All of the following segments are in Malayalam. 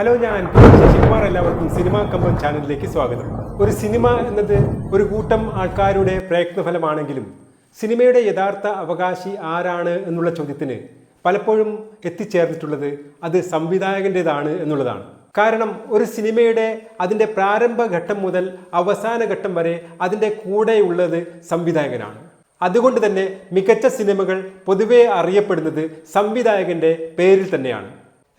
ഹലോ ഞാൻ ശശികുമാർ എല്ലാവർക്കും സിനിമാ കമ്പൻ ചാനലിലേക്ക് സ്വാഗതം. ഒരു സിനിമ എന്നത് ഒരു കൂട്ടം ആൾക്കാരുടെ പ്രയത്നഫലമാണെങ്കിലും സിനിമയുടെ യഥാർത്ഥ അവകാശി ആരാണ് എന്നുള്ള ചോദ്യത്തിന് പലപ്പോഴും എത്തിച്ചേർന്നിട്ടുള്ളത് അത് സംവിധായകന്റെതാണ് എന്നുള്ളതാണ്. കാരണം ഒരു സിനിമയുടെ അതിന്റെ പ്രാരംഭഘട്ടം മുതൽ അവസാന ഘട്ടം വരെ അതിന്റെ കൂടെയുള്ളത് സംവിധായകനാണ്. അതുകൊണ്ട് തന്നെ മികച്ച സിനിമകൾ പൊതുവെ അറിയപ്പെടുന്നത് സംവിധായകന്റെ പേരിൽ തന്നെയാണ്.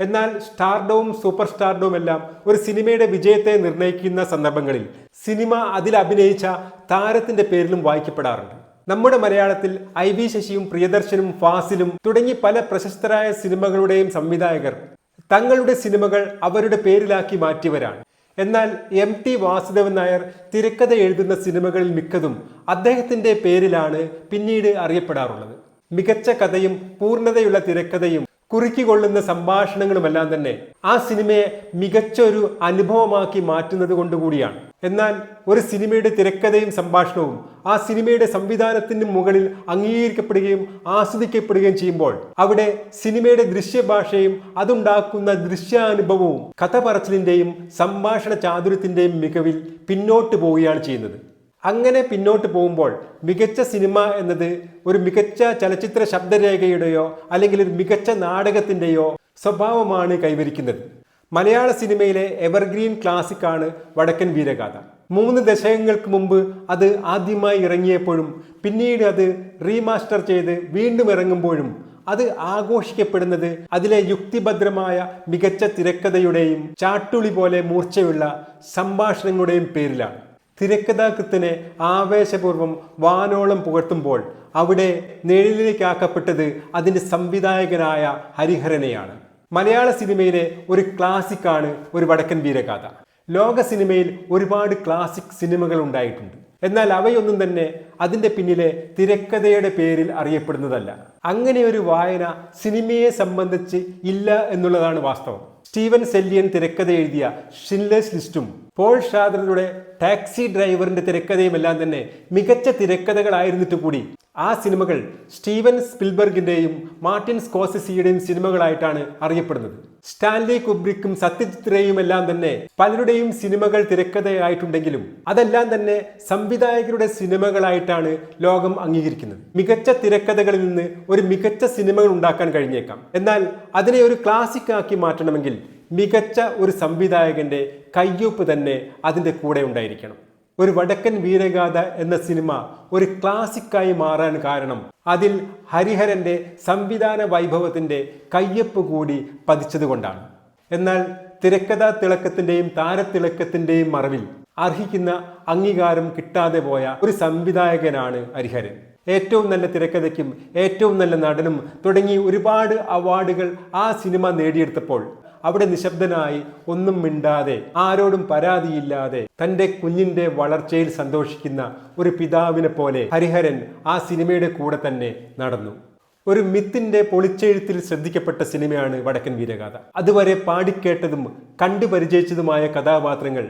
എന്നാൽ സ്റ്റാർഡവും സൂപ്പർ സ്റ്റാർഡവും എല്ലാം ഒരു സിനിമയുടെ വിജയത്തെ നിർണയിക്കുന്ന സന്ദർഭങ്ങളിൽ സിനിമ അതിൽ അഭിനയിച്ച താരത്തിന്റെ പേരിലും വായിക്കപ്പെടാറുണ്ട്. നമ്മുടെ മലയാളത്തിൽ ഐ വി ശശിയും പ്രിയദർശനും ഫാസിലും തുടങ്ങി പല പ്രശസ്തരായ സിനിമകളുടെയും സംവിധായകർ തങ്ങളുടെ സിനിമകൾ അവരുടെ പേരിലാക്കി മാറ്റിയവരാണ്. എന്നാൽ എം ടി വാസുദേവൻ നായർ തിരക്കഥ എഴുതുന്ന സിനിമകളിൽ മിക്കതും അദ്ദേഹത്തിന്റെ പേരിലാണ് പിന്നീട് അറിയപ്പെടാറുള്ളത്. മികച്ച കഥയും പൂർണതയുള്ള തിരക്കഥയും കുറുക്കിക്കൊള്ളുന്ന സംഭാഷണങ്ങളുമെല്ലാം തന്നെ ആ സിനിമയെ മികച്ച ഒരു അനുഭവമാക്കി മാറ്റുന്നത് കൊണ്ടുകൂടിയാണ് എന്നാൽ ഒരു സിനിമയുടെ തിരക്കഥയും സംഭാഷണവും ആ സിനിമയുടെ സംവിധാനത്തിന് മുകളിൽ അംഗീകരിക്കപ്പെടുകയും ആസ്വദിക്കപ്പെടുകയും ചെയ്യുമ്പോൾ അവിടെ സിനിമയുടെ ദൃശ്യഭാഷയും അതുണ്ടാക്കുന്ന ദൃശ്യാനുഭവവും കഥ പറച്ചിലിന്റെയും സംഭാഷണ ചാതുര്യത്തിന്റെയും മികവിൽ പിന്നോട്ട് പോവുകയാണ് ചെയ്യുന്നത്. അങ്ങനെ പിന്നോട്ട് പോകുമ്പോൾ മികച്ച സിനിമ എന്നത് ഒരു മികച്ച ചലച്ചിത്ര ശബ്ദരേഖയുടെയോ അല്ലെങ്കിൽ ഒരു മികച്ച നാടകത്തിന്റെയോ സ്വഭാവമാണ് കൈവരിക്കുന്നത്. മലയാള സിനിമയിലെ എവർഗ്രീൻ ക്ലാസിക്കാണ് വടക്കൻ വീരഗാഥ. മൂന്ന് ദശകങ്ങൾക്ക് മുമ്പ് അത് ആദ്യമായി ഇറങ്ങിയപ്പോഴും പിന്നീട് അത് റീമാസ്റ്റർ ചെയ്ത് വീണ്ടും ഇറങ്ങുമ്പോഴും അത് ആഘോഷിക്കപ്പെടുന്നത് അതിലെ യുക്തിഭദ്രമായ മികച്ച തിരക്കഥയുടെയും ചാട്ടുളി പോലെ മൂർച്ചയുള്ള സംഭാഷണങ്ങളുടെയും പേരിലാണ്. തിരക്കഥാകൃത്തിനെ ആവേശപൂർവം വാനോളം പുകഴ്ത്തുമ്പോൾ അവിടെ നിഴലിലേക്കാക്കപ്പെട്ടത് അതിന്റെ സംവിധായകനായ ഹരിഹരനെയാണ്. മലയാള സിനിമയിലെ ഒരു ക്ലാസിക്കാണ് ഒരു വടക്കൻ വീരഗാഥ. ലോക സിനിമയിൽ ഒരുപാട് ക്ലാസിക് സിനിമകൾ ഉണ്ടായിട്ടുണ്ട്. എന്നാൽ അവയൊന്നും തന്നെ അതിന്റെ പിന്നിലെ തിരക്കഥയുടെ പേരിൽ അറിയപ്പെടുന്നതല്ല. അങ്ങനെ ഒരു വായന സിനിമയെ സംബന്ധിച്ച് ഇല്ല എന്നുള്ളതാണ് വാസ്തവം. സ്റ്റീവൻ സെല്ലിയൻ തിരക്കഥ എഴുതിയ ഷിൻലേഴ്സ് ലിസ്റ്റും പോൾ ഷാദറിലൂടെ ടാക്സി ഡ്രൈവറിന്റെ തിരക്കഥയും എല്ലാം തന്നെ മികച്ച തിരക്കഥകളായിരുന്നിട്ട് കൂടി ആ സിനിമകൾ സ്റ്റീവൻ സ്പിൽബർഗിന്റെയും മാർട്ടിൻ സ്കോസിസിയുടെയും സിനിമകളായിട്ടാണ് അറിയപ്പെടുന്നത്. സ്റ്റാൻലി കുബ്രിക്കും സത്യജിത്രയും എല്ലാം തന്നെ പലരുടെയും സിനിമകൾ തിരക്കഥയായിട്ടുണ്ടെങ്കിലും അതെല്ലാം തന്നെ സംവിധായകരുടെ സിനിമകളായിട്ടാണ് ലോകം അംഗീകരിക്കുന്നത്. മികച്ച തിരക്കഥകളിൽ നിന്ന് ഒരു മികച്ച സിനിമകൾ ഉണ്ടാക്കാൻ കഴിഞ്ഞേക്കാം. എന്നാൽ അതിനെ ഒരു ക്ലാസിക് ആക്കി മാറ്റണമെങ്കിൽ മികച്ച ഒരു സംവിധായകന്റെ കയ്യൊപ്പ് തന്നെ അതിന്റെ കൂടെ ഉണ്ടായിരിക്കണം. ഒരു വടക്കൻ വീരഗാഥ എന്ന സിനിമ ഒരു ക്ലാസിക്കായി മാറാൻ കാരണം. അതിൽ ഹരിഹരന്റെ സംവിധാന വൈഭവത്തിന്റെ കയ്യൊപ്പ് കൂടി പതിച്ചതുകൊണ്ടാണ് എന്നാൽ തിരക്കഥാ തിളക്കത്തിന്റെയും താരത്തിളക്കത്തിന്റെയും മറവിൽ അർഹിക്കുന്ന അംഗീകാരം കിട്ടാതെ പോയ ഒരു സംവിധായകനാണ് ഹരിഹരൻ. ഏറ്റവും നല്ല തിരക്കഥയ്ക്കും ഏറ്റവും നല്ല നടനും തുടങ്ങി ഒരുപാട് അവാർഡുകൾ ആ സിനിമ നേടിയെടുത്തപ്പോൾ അവിടെ നിശബ്ദനായി ഒന്നും മിണ്ടാതെ ആരോടും പരാതിയില്ലാതെ തന്റെ കുഞ്ഞിന്റെ വളർച്ചയിൽ സന്തോഷിക്കുന്ന ഒരു പിതാവിനെ പോലെ ഹരിഹരൻ ആ സിനിമയുടെ കൂടെ തന്നെ നടന്നു. ഒരു മിത്തിന്റെ പൊളിച്ചെഴുത്തിൽ ശ്രദ്ധിക്കപ്പെട്ട സിനിമയാണ് വടക്കൻ വീരഗാഥ. അതുവരെ പാടിക്കേട്ടതും കണ്ടു പരിചയിച്ചതുമായ കഥാപാത്രങ്ങൾ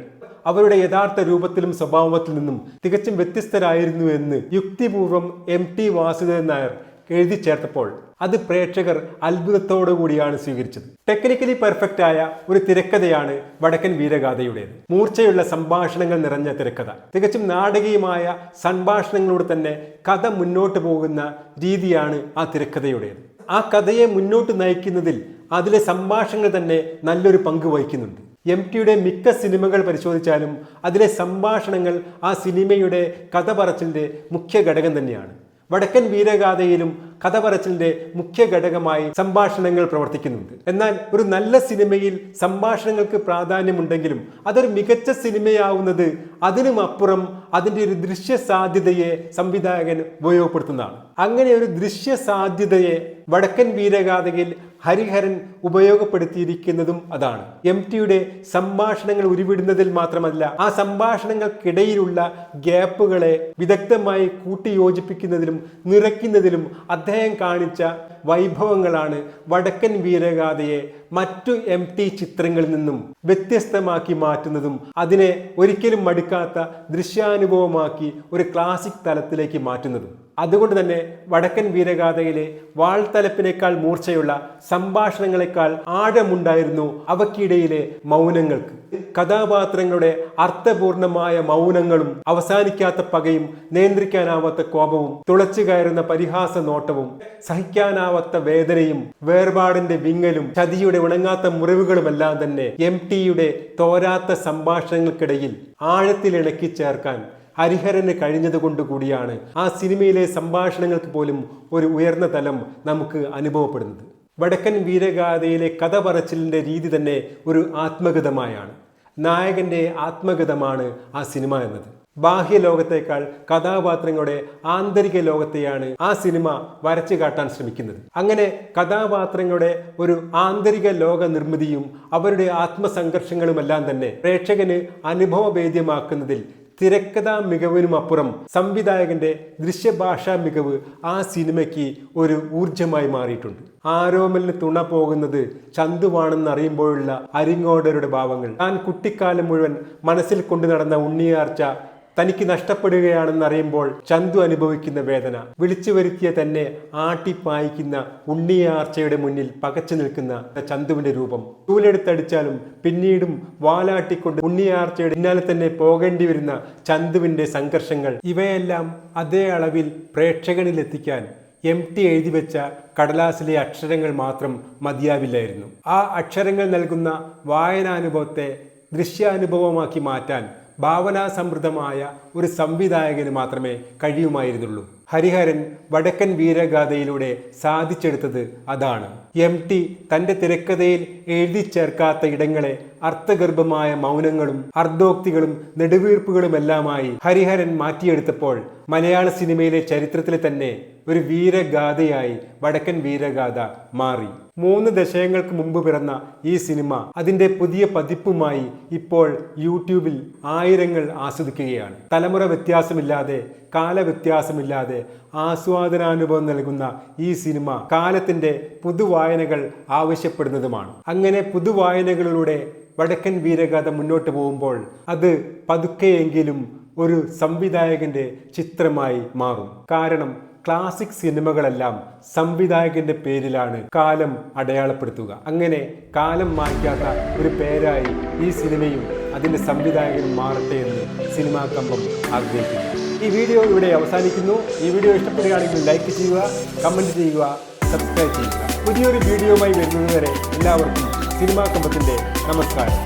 അവരുടെ യഥാർത്ഥ രൂപത്തിലും സ്വഭാവത്തിൽ നിന്നും തികച്ചും വ്യത്യസ്തരായിരുന്നു എന്ന് യുക്തിപൂർവം എം ടി വാസുദേവൻ നായർ എഴുതി ചേർത്തപ്പോൾ അത് പ്രേക്ഷകർ അത്ഭുതത്തോടു കൂടിയാണ് സ്വീകരിച്ചത്. ടെക്നിക്കലി പെർഫെക്റ്റ് ആയ ഒരു തിരക്കഥയാണ് വടക്കൻ വീരഗാഥയുടേത്. മൂർച്ചയുള്ള സംഭാഷണങ്ങൾ നിറഞ്ഞ തിരക്കഥ. തികച്ചും നാടകീയമായ സംഭാഷണങ്ങളോട് തന്നെ കഥ മുന്നോട്ട് പോകുന്ന രീതിയാണ് ആ തിരക്കഥയുടേത്. ആ കഥയെ മുന്നോട്ട് നയിക്കുന്നതിൽ അതിലെ സംഭാഷണങ്ങൾ തന്നെ നല്ലൊരു പങ്ക് വഹിക്കുന്നുണ്ട്. എം ടിയുടെ മിക്ക സിനിമകൾ പരിശോധിച്ചാലും അതിലെ സംഭാഷണങ്ങൾ ആ സിനിമയുടെ കഥ പറച്ചിലിന്റെ മുഖ്യ ഘടകം തന്നെയാണ്. വടക്കൻ വീരഗാഥയിലും കഥ പറച്ചിലിന്റെ മുഖ്യ ഘടകമായി സംഭാഷണങ്ങൾ പ്രവർത്തിക്കുന്നുണ്ട്. എന്നാൽ ഒരു നല്ല സിനിമയിൽ സംഭാഷണങ്ങൾക്ക് പ്രാധാന്യമുണ്ടെങ്കിലും അതൊരു മികച്ച സിനിമയാവുന്നത് അതിനും അപ്പുറം അതിന്റെ ഒരു ദൃശ്യ സാധ്യതയെ സംവിധായകൻ ഉപയോഗപ്പെടുത്തുന്നതാണ്. അങ്ങനെ ഒരു ദൃശ്യ സാധ്യതയെ വടക്കൻ വീരഗാഥയിൽ ഹരിഹരൻ ഉപയോഗപ്പെടുത്തിയിരിക്കുന്നതും അതാണ്. എം ടിയുടെ സംഭാഷണങ്ങൾ ഉരുവിടുന്നതിൽ മാത്രമല്ല ആ സംഭാഷണങ്ങൾക്കിടയിലുള്ള ഗ്യാപ്പുകളെ വിദഗ്ധമായി കൂട്ടിയോജിപ്പിക്കുന്നതിലും നിറയ്ക്കുന്നതിലും അദ്ദേഹം കാണിച്ച വൈഭവങ്ങളാണ് വടക്കൻ വീരഗാഥയെ മറ്റു എം ടി ചിത്രങ്ങളിൽ നിന്നും വ്യത്യസ്തമാക്കി മാറ്റുന്നതും അതിനെ ഒരിക്കലും മടുക്കാത്ത ദൃശ്യാനുഭവമാക്കി ഒരു ക്ലാസിക് തലത്തിലേക്ക് മാറ്റുന്നതും. അതുകൊണ്ട് തന്നെ വടക്കൻ വീരഗാഥയിലെ വാൾത്തലപ്പിനേക്കാൾ മൂർച്ചയുള്ള സംഭാഷണങ്ങളെക്കാൾ ആഴമുണ്ടായിരുന്നു അവക്കിടയിലെ മൗനങ്ങൾക്ക്. കഥാപാത്രങ്ങളുടെ അർത്ഥപൂർണമായ മൗനങ്ങളും അവസാനിക്കാത്ത പകയും നിയന്ത്രിക്കാനാവാത്ത കോപവും തുളച്ചു കയറുന്ന പരിഹാസ നോട്ടവും സഹിക്കാനാവാത്ത വേദനയും വേർപാടിന്റെ വിങ്ങലും ചതിയുടെ ഉണങ്ങാത്ത മുറിവുകളുമെല്ലാം തന്നെ എം ടിയുടെ തോരാത്ത സംഭാഷണങ്ങൾക്കിടയിൽ ആഴത്തിലിണക്കി ചേർക്കാൻ ഹരിഹരന് കഴിഞ്ഞതുകൊണ്ട് കൂടിയാണ് ആ സിനിമയിലെ സംഭാഷണങ്ങൾക്ക് പോലും ഒരു ഉയർന്ന തലം നമുക്ക് അനുഭവപ്പെടുന്നത്. വടക്കൻ വീരഗാഥയിലെ കഥ പറച്ചിലിന്റെ രീതി തന്നെ ഒരു ആത്മഗതമായാണ് നായകന്റെ ആത്മഗതമാണ് ആ സിനിമ എന്നത്. ബാഹ്യ ലോകത്തേക്കാൾ കഥാപാത്രങ്ങളുടെ ആന്തരിക ലോകത്തെയാണ് ആ സിനിമ വരച്ചു കാട്ടാൻ ശ്രമിക്കുന്നത്. അങ്ങനെ കഥാപാത്രങ്ങളുടെ ഒരു ആന്തരിക ലോക നിർമ്മിതിയും അവരുടെ ആത്മസംഘർഷങ്ങളുമെല്ലാം തന്നെ പ്രേക്ഷകന് അനുഭവവേദ്യമാക്കുന്നതിൽ തിരക്കഥാ മികവിനുമപ്പുറം സംവിധായകന്റെ ദൃശ്യഭാഷാ മികവ് ആ സിനിമയ്ക്ക് ഒരു ഊർജമായി മാറിയിട്ടുണ്ട്. ആരോമലിന് തുണ പോകുന്നത് ചന്തുവാണെന്നറിയുമ്പോഴുള്ള അരിങ്ങോടരുടെ ഭാവങ്ങൾ. താൻ കുട്ടിക്കാലം മുഴുവൻ മനസ്സിൽ കൊണ്ടു നടന്ന ഉണ്ണിയാർച്ച തനിക്ക് നഷ്ടപ്പെടുകയാണെന്നറിയുമ്പോൾ ചന്തു അനുഭവിക്കുന്ന വേദന വിളിച്ചു വരുത്തിയ തന്നെ ആട്ടിപ്പായിക്കുന്ന ഉണ്ണിയാർച്ചയുടെ മുന്നിൽ പകച്ചു നിൽക്കുന്ന ചന്തുവിന്റെ രൂപം. ചൂലെടുത്തടിച്ചാലും പിന്നീടും വാലാട്ടിക്കൊണ്ട് ഉണ്ണിയാർച്ചയുടെ പിന്നാലെ തന്നെ പോകേണ്ടി വരുന്ന ചന്തുവിന്റെ സംഘർഷങ്ങൾ ഇവയെല്ലാം അതേ അളവിൽ പ്രേക്ഷകനിലെത്തിക്കാൻ എം ടി എഴുതി വെച്ച കടലാസിലെ അക്ഷരങ്ങൾ മാത്രം മതിയാവില്ലായിരുന്നു. ആ അക്ഷരങ്ങൾ നൽകുന്ന വായനാനുഭവത്തെ ദൃശ്യാനുഭവമാക്കി മാറ്റാൻ ഭാവനാസമൃദ്ധമായ ഒരു സംവിധായകന് മാത്രമേ കഴിയുമായിരുന്നുള്ളൂ. ഹരിഹരൻ വടക്കൻ വീരഗാഥയിലൂടെ സാധിച്ചെടുത്തത് അതാണ്. എം ടി തന്റെ തിരക്കഥയിൽ എഴുതി ചേർക്കാത്ത ഇടങ്ങളെ അർത്ഥഗർഭമായ മൗനങ്ങളും അർദ്ധോക്തികളും നെടുവീർപ്പുകളുമെല്ലാമായി ഹരിഹരൻ മാറ്റിയെടുത്തപ്പോൾ മലയാള സിനിമയിലെ ചരിത്രത്തിലെ തന്നെ ഒരു വീരഗാഥയായി വടക്കൻ വീരഗാഥ മാറി. മൂന്ന് ദശകങ്ങൾക്ക് മുമ്പ് പിറന്ന ഈ സിനിമ അതിന്റെ പുതിയ പതിപ്പുമായി ഇപ്പോൾ യൂട്യൂബിൽ ആയിരങ്ങൾ ആസ്വദിക്കുകയാണ്. തലമുറ വ്യത്യാസമില്ലാതെ കാലവ്യത്യാസമില്ലാതെ ആസ്വാദനാനുഭവം നൽകുന്ന ഈ സിനിമ കാലത്തിന്റെ പുതുവായനകൾ ആവശ്യപ്പെടുന്നതുമാണ്. അങ്ങനെ പുതുവായനകളിലൂടെ വടക്കൻ വീരഗാഥ മുന്നോട്ട് പോകുമ്പോൾ അത് പതുക്കെയെങ്കിലും ഒരു സംവിധായകന്റെ ചിത്രമായി മാറും. കാരണം ക്ലാസിക് സിനിമകളെല്ലാം സംവിധായകന്റെ പേരിലാണ് കാലം അടയാളപ്പെടുത്തുക. അങ്ങനെ കാലം മാറ്റാത്ത ഒരു പേരായി ഈ സിനിമയും അതിന്റെ സംവിധായകനും മാറട്ടെ എന്ന് സിനിമാ കമ്പം ആഗ്രഹിക്കുന്നു. ഈ വീഡിയോ ഇവിടെ അവസാനിക്കുന്നു. ഈ വീഡിയോ ഇഷ്ടപ്പെടുകയാണെങ്കിൽ ലൈക്ക് ചെയ്യുക കമന്റ് ചെയ്യുക സബ്സ്ക്രൈബ് ചെയ്യുക. പുതിയൊരു വീഡിയോയുമായി വരുന്നതുവരെ എല്ലാവർക്കും സിനിമാ കമ്പത്തിന്റെ നമസ്കാരം.